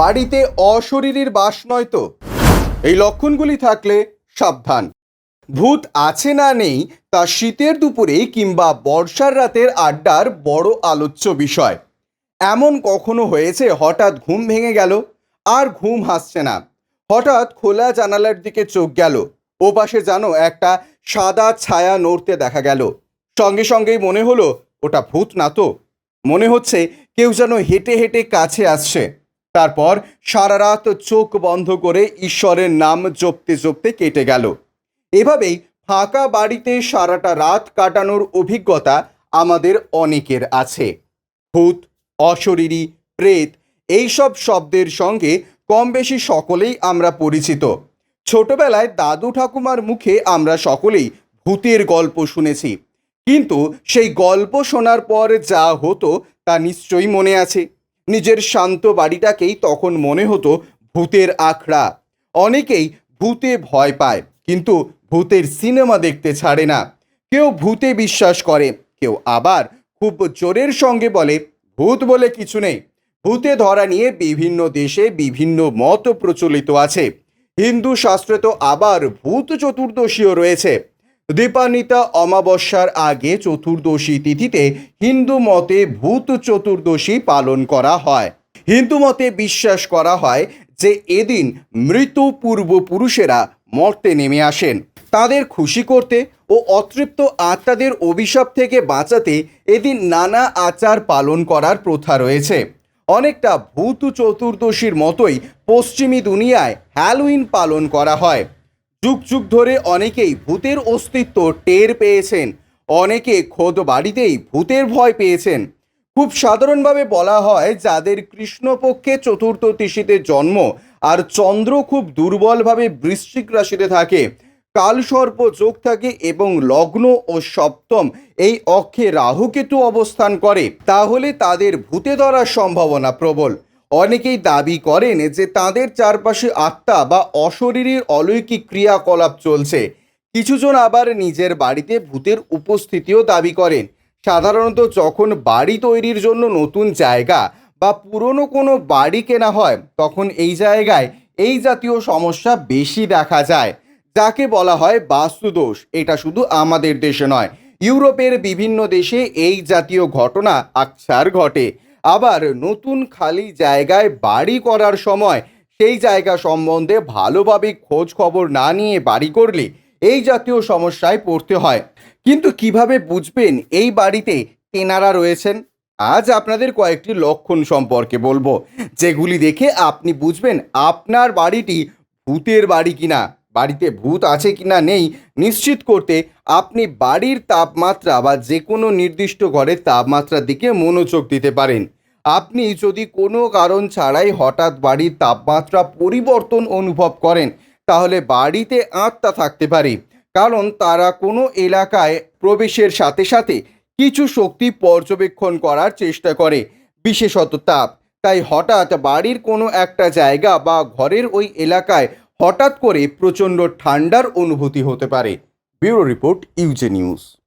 বাড়িতে অশরীরীর বাস নয় তো? এই লক্ষণগুলি থাকলে সাবধান। ভূত আছে না নেই তা শীতের দুপুরে কিংবা বর্ষার রাতের আড্ডার বড় আলোচ্য বিষয়। এমন কখনো হয়েছে হঠাৎ ঘুম ভেঙে গেল আর ঘুম হাসছে না। হঠাৎ খোলা জানালার দিকে চোখ গেল। ও পাশে যেন একটা সাদা ছায়া নড়তে দেখা গেল। সঙ্গে সঙ্গেই মনে হলো, ওটা ভূত না তো? মনে হচ্ছে কেউ যেন হেঁটে হেঁটে কাছে আসছে। তারপর সারা রাত চোখ বন্ধ করে ঈশ্বরের নাম জপতে জপতে কেটে গেল। এভাবেই ফাঁকা বাড়িতে সারাটা রাত কাটানোর অভিজ্ঞতা আমাদের অনেকের আছে। ভূত, অশরীরী, প্রেত, এইসব শব্দের সঙ্গে কম বেশি সকলেই আমরা পরিচিত। ছোটবেলায় দাদু ঠাকুমার মুখে আমরা সকলেই ভূতের গল্প শুনেছি। কিন্তু সেই গল্প শোনার পর যা হতো তা নিশ্চয়ই মনে আছে। নিজের শান্ত বাড়িটাকেই তখন মনে হতো ভূতের আখড়া। অনেকেই ভূতে ভয় পায়, কিন্তু ভূতের সিনেমা দেখতে ছাড়ে না। কেউ ভূতে বিশ্বাস করে, কেউ আবার খুব জোরের সঙ্গে বলে, ভূত বলে কিছু নেই। ভূতে ধরা নিয়ে বিভিন্ন দেশে বিভিন্ন মত প্রচলিত আছে। হিন্দু শাস্ত্রে তো আবার ভূত চতুর্দশীও রয়েছে। দীপান্বিতা অমাবস্যার আগে চতুর্দশী তিথিতে হিন্দু মতে ভূত চতুর্দশী পালন করা হয়। হিন্দু মতে বিশ্বাস করা হয় যে এদিন মৃত পূর্বপুরুষেরা মর্তে নেমে আসেন। তাদের খুশি করতে ও অতৃপ্ত আত্মাদের অভিশাপ থেকে বাঁচাতে এদিন নানা আচার পালন করার প্রথা রয়েছে। অনেকটা ভূত চতুর্দশীর মতোই পশ্চিমী দুনিয়ায় হ্যালোইন পালন করা হয়। যুগ যুগ ধরে অনেকেই ভূতের অস্তিত্ব টের পেয়েছেন। অনেকে খোদ বাড়িতেই ভূতের ভয় পেয়েছেন। খুব সাধারণভাবে বলা হয় যাদের কৃষ্ণপক্ষে চতুর্থ তিথিতে জন্ম আর চন্দ্র খুব দুর্বলভাবে বৃশ্চিক রাশিতে থাকে। কালসর্প যোগ থাকে এবং লগ্ন ও সপ্তম এই অক্ষে রাহুকেতু অবস্থান করে। তাহলে তাদের ভূতে ধরার সম্ভাবনা প্রবল। অনেকেই দাবি করেন যে তাদের চারপাশে আত্মা বা অশরীরীর অলৌকিক ক্রিয়াকলাপ চলছে। কিছুজন আবার নিজের বাড়িতে ভূতের উপস্থিতিও দাবি করেন। সাধারণত যখন বাড়ি তৈরির জন্য নতুন জায়গা বা পুরনো কোনো বাড়ি কেনা হয়, তখন এই জায়গায় এই জাতীয় সমস্যা বেশি দেখা যায়, যাকে বলা হয় বাস্তুদোষ। এটা শুধু আমাদের দেশে নয়, ইউরোপের বিভিন্ন দেশে এই জাতীয় ঘটনা আকছার ঘটে। আবার নতুন খালি জায়গায় বাড়ি করার সময় সেই জায়গা সম্বন্ধে ভালোভাবে খোঁজ খবর না নিয়ে বাড়ি করলে এই জাতীয় সমস্যায় পড়তে হয়। কিন্তু কীভাবে বুঝবেন এই বাড়িতে তেনারা রয়েছেন? আজ আপনাদের কয়েকটি লক্ষণ সম্পর্কে বলব, যেগুলি দেখে আপনি বুঝবেন আপনার বাড়িটি ভূতের বাড়ি কিনা। বাড়িতে ভূত আছে কি না নেই নিশ্চিত করতে আপনি বাড়ির তাপমাত্রা বা যে কোনো নির্দিষ্ট ঘরের তাপমাত্রার দিকে মনোযোগ দিতে পারেন। আপনি যদি কোনো কারণ ছাড়াই হঠাৎ বাড়ির তাপমাত্রা পরিবর্তন অনুভব করেন, তাহলে বাড়িতে আত্মা থাকতে পারে। কারণ তারা কোনো এলাকায় প্রবেশের সাথে সাথে কিছু শক্তি পর্যবেক্ষণ করার চেষ্টা করে, বিশেষত তাপ। তাই হঠাৎ বাড়ির কোনো একটা জায়গা বা ঘরের ওই এলাকায় হঠাৎ করে প্রচণ্ড ঠান্ডার অনুভূতি হতে পারে। Bureau report UJ news.